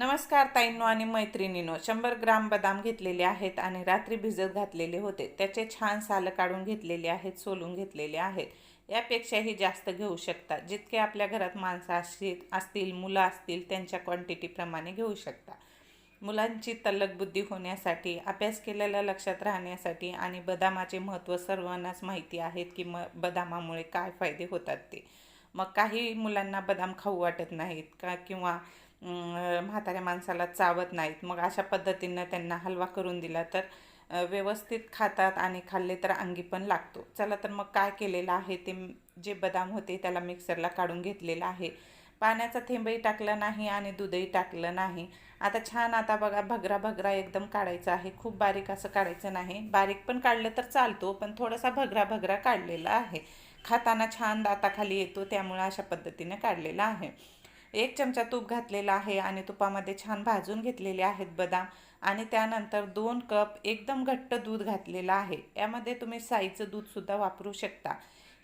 नमस्कार ताईंनो आणि मैत्रिणीनो शंभर ग्राम बदाम घेतलेले आहेत आणि रात्री भिजत घातलेले होते. त्याचे छान सालं काढून घेतलेले आहेत सोलून घेतलेले आहेत. यापेक्षाही जास्त घेऊ शकता. जितके आपल्या घरात माणसं असतील असतील मुलं असतील त्यांच्या क्वांटिटीप्रमाणे घेऊ शकता. मुलांची तल्लक बुद्धी होण्यासाठी अभ्यास केलेल्या लक्षात राहण्यासाठी आणि बदामाचे महत्त्व सर्वांनाच माहिती आहेत की म बदामामुळे काय फायदे होतात ते. मग काही मुलांना बदाम खाऊ वाटत नाहीत का? किंवा म्हाताऱ्या माणसाला चावत नाहीत. मग अशा पद्धतीनं त्यांना हलवा करून दिला तर व्यवस्थित खातात आणि खाल्ले तर अंगी पण लागतो. चला तर मग काय केलेलं आहे ते जे बदाम होते त्याला मिक्सरला काढून घेतलेलं आहे. पाण्याचा थेंबही टाकलं नाही आणि दूधही टाकलं नाही. आता छान आता बघा भगरा भगरा एकदम काढायचा आहे. खूप बारीक असं काढायचं नाही. बारीक पण काढलं तर चालतो पण थोडासा भगरा भगरा काढलेला आहे. खाताना छान दाताखाली येतो त्यामुळे अशा पद्धतीने काढलेला आहे. एक चमचा तूप घातलेला आहे आणि तुपामध्ये छान भाजून घेतलेले आहेत बदाम. आणि त्यानंतर दोन कप एकदम घट्ट दूध घातलेलं आहे. यामध्ये तुम्ही साईचं दूधसुद्धा वापरू शकता.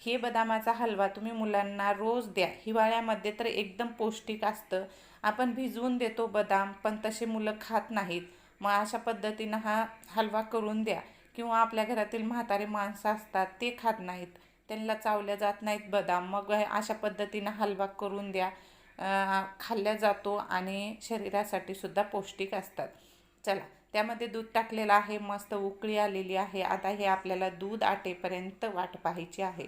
हे बदामाचा हलवा तुम्ही मुलांना रोज द्या. हिवाळ्यामध्ये तर एकदम पौष्टिक असतं. आपण भिजवून देतो बदाम पण तसे मुलं खात नाहीत. मग अशा पद्धतीनं हा हलवा करून द्या. किंवा आपल्या घरातील म्हातारे माणसं असतात ते खात नाहीत. त्यांना चावल्या जात नाहीत बदाम. मग अशा पद्धतीनं हलवा करून द्या. खाल्ल्या जातो आणि शरीरासाठी सुद्धा पौष्टिक असतात. चला त्यामध्ये दूध टाकलेलं आहे मस्त उकळी आलेली आहे. आता हे आपल्याला दूध आटेपर्यंत वाट पाहायची आहे.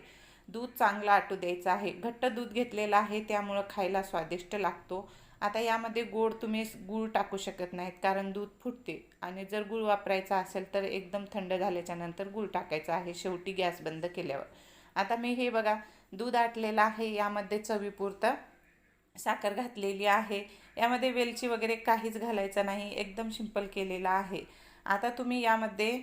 दूध चांगलं आटू द्यायचं आहे. घट्ट दूध घेतलेलं आहे त्यामुळं खायला स्वादिष्ट लागतो. आता यामध्ये गोड तुम्ही गूळ टाकू शकत नाहीत कारण दूध फुटते. आणि जर गूळ वापरायचा असेल तर एकदम थंड झाल्याच्यानंतर गूळ टाकायचा आहे शेवटी गॅस बंद केल्यावर. आता मी हे बघा दूध आटलेलं आहे यामध्ये चवीपुरतं साखर घातलेली आहे. यामध्ये वेलची वगैरे काहीच घालायचं नाही. एकदम सिंपल केलेला आहे. आता तुम्ही यामध्ये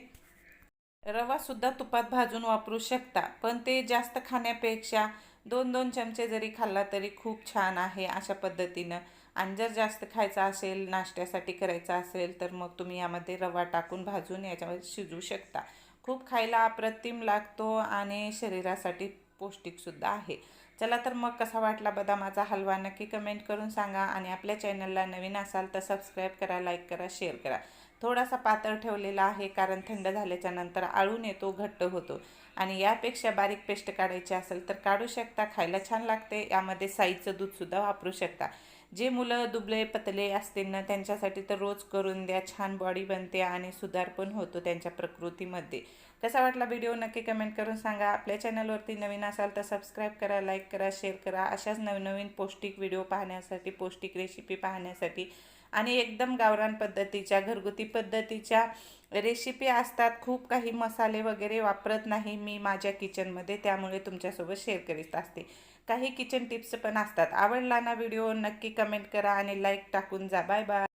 रवासुद्धा तुपात भाजून वापरू शकता. पण ते जास्त खाण्यापेक्षा दोन दोन चमचे जरी खाल्ला तरी खूप छान आहे अशा पद्धतीनं. आणि जर जास्त खायचा असेल नाश्त्यासाठी करायचा असेल तर मग तुम्ही यामध्ये रवा टाकून भाजून याच्यामध्ये शिजवू शकता. खूप खायला अप्रतिम लागतो आणि शरीरासाठी पौष्टिकसुद्धा आहे. चला तर मग कसा वाटला बदामाचा हलवा? नक्की कमेंट करून सांगा आणि आपल्या चॅनलला नवीन असाल तर सबस्क्राईब करा लाईक करा शेअर करा. थोडासा पातळ ठेवलेला आहे कारण थंड झाल्याच्यानंतर आळून येतो घट्ट होतो. आणि यापेक्षा बारीक पेस्ट काढायची असेल तर काढू शकता खायला छान लागते. यामध्ये साईचं दूधसुद्धा वापरू शकता. जे मुलं दुबले पतले असतील ना त्यांच्यासाठी तर रोज करून द्या छान बॉडी बनते आणि सुधार पण होतो त्यांच्या प्रकृतीमध्ये. कसा वाटला व्हिडिओ नक्की कमेंट करून सांगा. आपल्या चॅनलवरती नवीन असाल तर सबस्क्राईब करा लाईक करा शेअर करा. अशाच नवनवीन पौष्टिक व्हिडिओ पाहण्यासाठी पौष्टिक रेसिपी पाहण्यासाठी आणि एकदम गावरान पद्धतीच्या घरगुती पद्धतीच्या रेसिपी असतात. खूप काही मसाले वगैरे वापरत नाही मी माझ्या किचनमध्ये त्यामुळे तुमच्यासोबत शेअर करीत असते. काही किचन टिप्स पण असतात. आवडला ना व्हिडिओ नक्की कमेंट करा आणि लाईक टाकून जा. Bye bye